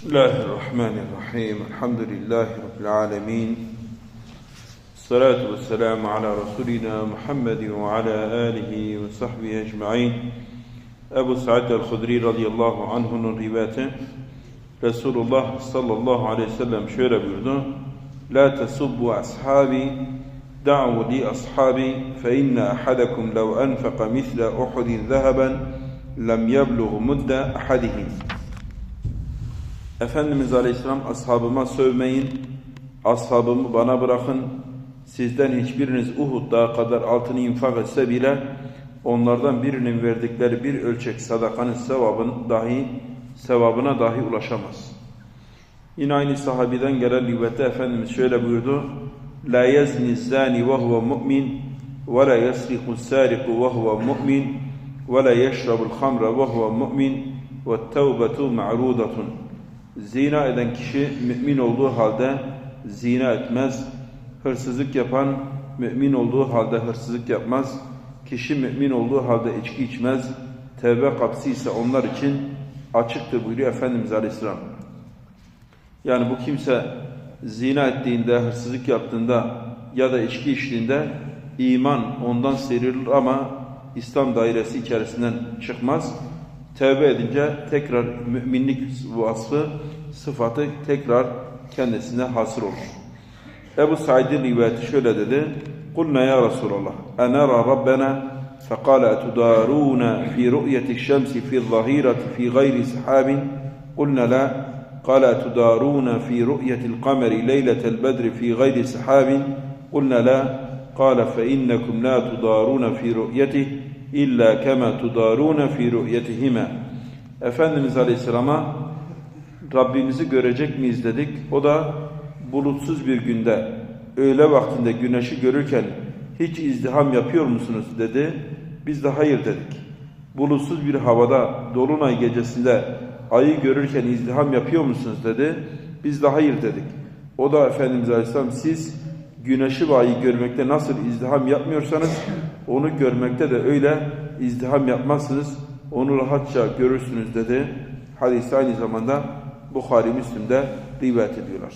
بسم الله الرحمن الرحيم. الحمد لله رب العالمين. الصلاة والسلام على رسولنا محمد وعلى آله وصحبه أجمعين. أبو سعد الخدري رضي الله عنه رواته رسول الله صلى الله عليه وسلم شير buyurdu لا تسبوا أصحابي دعوا لي أصحابي فإن أحدكم لو أنفق مثل أحد ذهبا لم يبلغ مد أحدهم. Efendimiz Aleyhisselam ashabıma sövmeyin, ashabımı bana bırakın. Sizden hiçbiriniz Uhud dağı kadar altını infak etse bile onlardan birinin verdikleri bir ölçek sadakanın sevabın dahi sevabına dahi ulaşamaz. Yine aynı sahabiden gelen rivayette Efendimiz şöyle buyurdu. La yezni zani ve huve mu'min ve la yasriku sariku ve huve mu'min ve la yeşrabul hamra mu'min ve tevbetu. Zina eden kişi mümin olduğu halde zina etmez. Hırsızlık yapan mümin olduğu halde hırsızlık yapmaz. Kişi mümin olduğu halde içki içmez. Tevbe kapısı ise onlar için açıktır buyuruyor Efendimiz Aleyhisselam. Yani bu kimse zina ettiğinde, hırsızlık yaptığında ya da içki içtiğinde iman ondan sıyrılır ama İslam dairesi içerisinden çıkmaz. Tevbe edince tekrar müminlik vasfı, sıfatı tekrar kendisine hasır olur. Ebu Said'in rivayeti şöyle dedi. قلنا يا رسول الله أنرى ربنا فقال أتدارون في رؤية الشمس في الظهيرة في غير سحاب قلنا لا قال أتدارون في رؤية القمر ليلة البدر في غير سحاب قلنا لا قال فإنكم لا تدارون في رؤيته İlla kema tudarune fi ru'yetihime. Efendimiz Aleyhisselam'a Rabbimizi görecek miyiz dedik. O da bulutsuz bir günde öğle vaktinde güneşi görürken hiç izdiham yapıyor musunuz dedi. Biz de hayır dedik. Bulutsuz bir havada dolunay gecesinde ayı görürken izdiham yapıyor musunuz dedi. Biz de hayır dedik. O da Efendimiz Aleyhisselam siz güneşi ayı görmekte nasıl izdiham yapmıyorsanız onu görmekte de öyle izdiham yapmazsınız. Onu rahatça görürsünüz dedi. Hadis aynı zamanda Bukhari Müslim'de rivayet ediyorlar.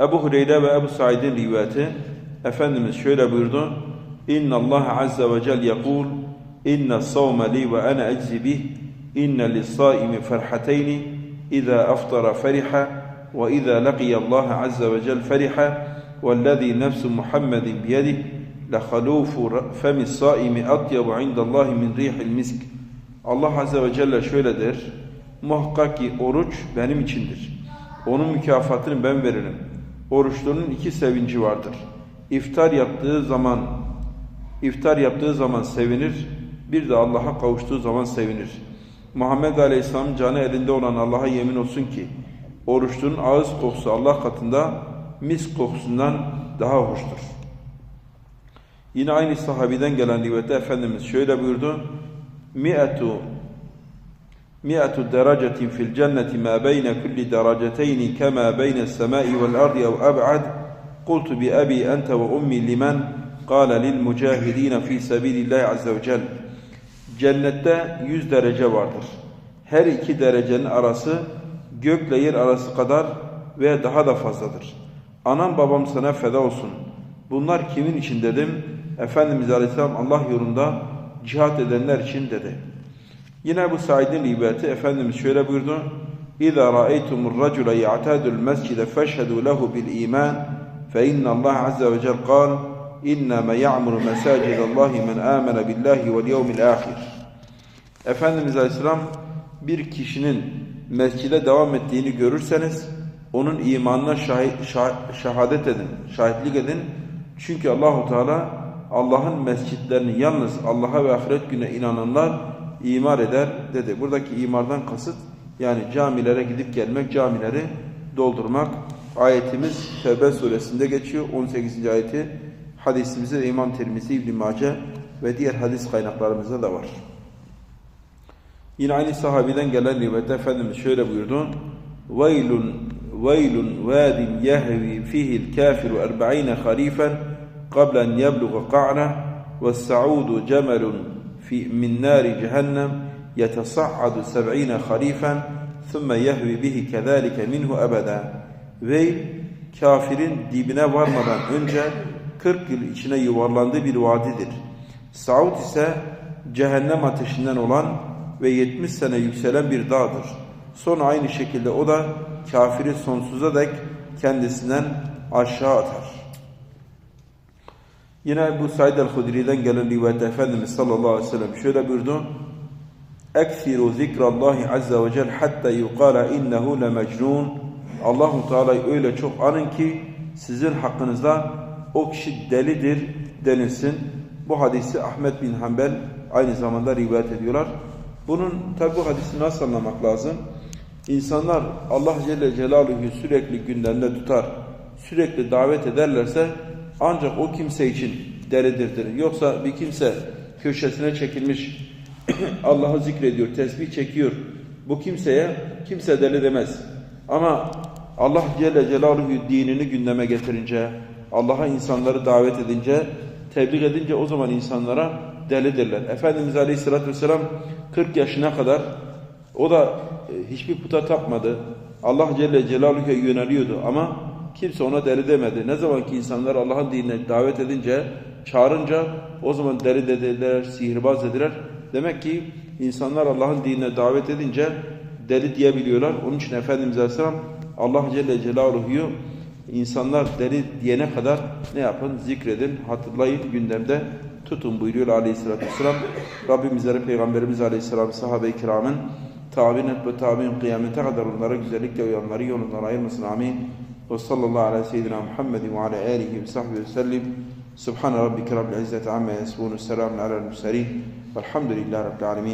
Ebu Hureyre ve Ebu Said'in rivayeti Efendimiz şöyle buyurdu. İnna Allah azze ve cel yekul İnne savme li ve ana eczi bih İnne lis-saimi ferhateyni İza aftara feriha ve iza laqiya Allah azze ve cel feriha وَالَّذ۪ي نَفْسُ مُحَمَّدٍ بِيَدِهِ لَخَلُوفُ فَمِ الصَّائِمِ أَطْيَبُ عِنْدَ اللّٰهِ مِنْ رِيحِ الْمِسْكِ Allah Azze ve Celle şöyle der. Muhakkak ki oruç benim içindir. Onun mükafatını ben veririm. Oruçlunun iki sevinci vardır. İftar yaptığı zaman iftar yaptığı zaman sevinir, bir de Allah'a kavuştuğu zaman sevinir. Muhammed Aleyhisselam canı elinde olan Allah'a yemin olsun ki Oruçlunun ağız kokusu Allah katında mis kokusundan daha hoştur. Yine aynı sahabiden gelen rivayette Efendimiz şöyle buyurdu. Mi'etu mi'etu derecetin fil cenneti ma beyne kulli dereceteyni kema beyne semai vel ardi ev eb'ad kultu bi abi ente ve ummi limen kâle lil mücahidine fi sebilillahi azze ve cel cennette yüz derece vardır. Her iki derecenin arası gökle yer arası kadar ve daha da fazladır. Anam babam sana feda olsun. Bunlar kimin için dedim. Efendimiz Aleyhisselam Allah yolunda cihat edenler için dedi. Yine bu Said'in rivayeti Efendimiz şöyle buyurdu. Ya'tadul mescide feşhedû lehu bil iman fe inna Allah azze ve cel kal inneme ya'muru mesacidallahi men amene billahi vel yevmil ahir. Efendimiz Aleyhisselam bir kişinin mescide devam ettiğini görürseniz onun imanına şahit, şah, şahadet edin, şahitlik edin. Çünkü Allahu Teala Allah'ın mescitlerini yalnız Allah'a ve ahiret güne inananlar imar eder dedi. Buradaki imardan kasıt yani camilere gidip gelmek, camileri doldurmak. Ayetimiz Tevbe suresinde geçiyor. 18. ayeti hadisimizde de İmam Tirmizi, İbn Mace ve diğer hadis kaynaklarımızda da var. Yine aynı sahabeden gelen rivayette Efendimiz şöyle buyurdu. Veylun veylun vadin yehvi fihi'l kafiru 40 harifan qabla en yeblugha qa'na ve's-sa'udu cemelun fi min nari cehennem يتصعد سبعين خريفا ثُمَّ يَهْوِ بِهِ كَذَٰلِكَ مِنْهُ أَبَدًا Veil, kafirin dibine varmadan önce 40 yıl içine yuvarlandığı bir vadidir. Saud ise cehennem ateşinden olan ve 70 sene yükselen bir dağdır. Sonra aynı şekilde o da kafiri sonsuza dek kendisinden aşağı atar. Yine bu Said el-Hudri'den gelen rivayette Efendimiz sallallahu aleyhi ve sellem şöyle buyurdu. Zikrallahi azze ve cel hatta yuqala innehu le mecnun. Allahu Teala'yı öyle çok anın ki sizin hakkınızda o kişi delidir denilsin. Bu hadisi Ahmet bin Hanbel aynı zamanda rivayet ediyorlar. Bunun tabi bu hadisi nasıl anlamak lazım? İnsanlar Allah Celle Celaluhu'yu sürekli gündemde tutar, sürekli davet ederlerse ancak o kimse için delidirdir. Yoksa bir kimse köşesine çekilmiş Allah'ı zikrediyor, tesbih çekiyor. Bu kimseye kimse deli demez. Ama Allah Celle Celaluhu dinini gündeme getirince, Allah'a insanları davet edince, tebliğ edince o zaman insanlara delidirler. Efendimiz Aleyhisselatü Vesselam 40 yaşına kadar o da e, hiçbir puta tapmadı. Allah Celle Celaluhu'ya yöneliyordu ama kimse ona deli demedi. Ne zaman ki insanlar Allah'ın dinine davet edince, çağırınca o zaman deli dediler, sihirbaz dediler. Demek ki insanlar Allah'ın dinine davet edince deli diyebiliyorlar. Onun için Efendimiz Aleyhisselam Allah Celle Celaluhu'yu insanlar deli diyene kadar ne yapın? Zikredin, hatırlayın, gündemde tutun buyuruyor Aleyhisselatü Vesselam. Rabbimizlere Peygamberimiz Aleyhisselam sahabe-i kiramın tabi'in et ve tabi'in kıyamete kadar onlara güzellikle uyanları yolundan ayırmasın. Amin. Ve sallallahu ala seyyidina Muhammedin ve ala alihi ve sahbihi ve sellim. Subhane rabbike rabbil izzeti amma yasifun. Selamun alel murselin. Velhamdülillahi rabbil alemin.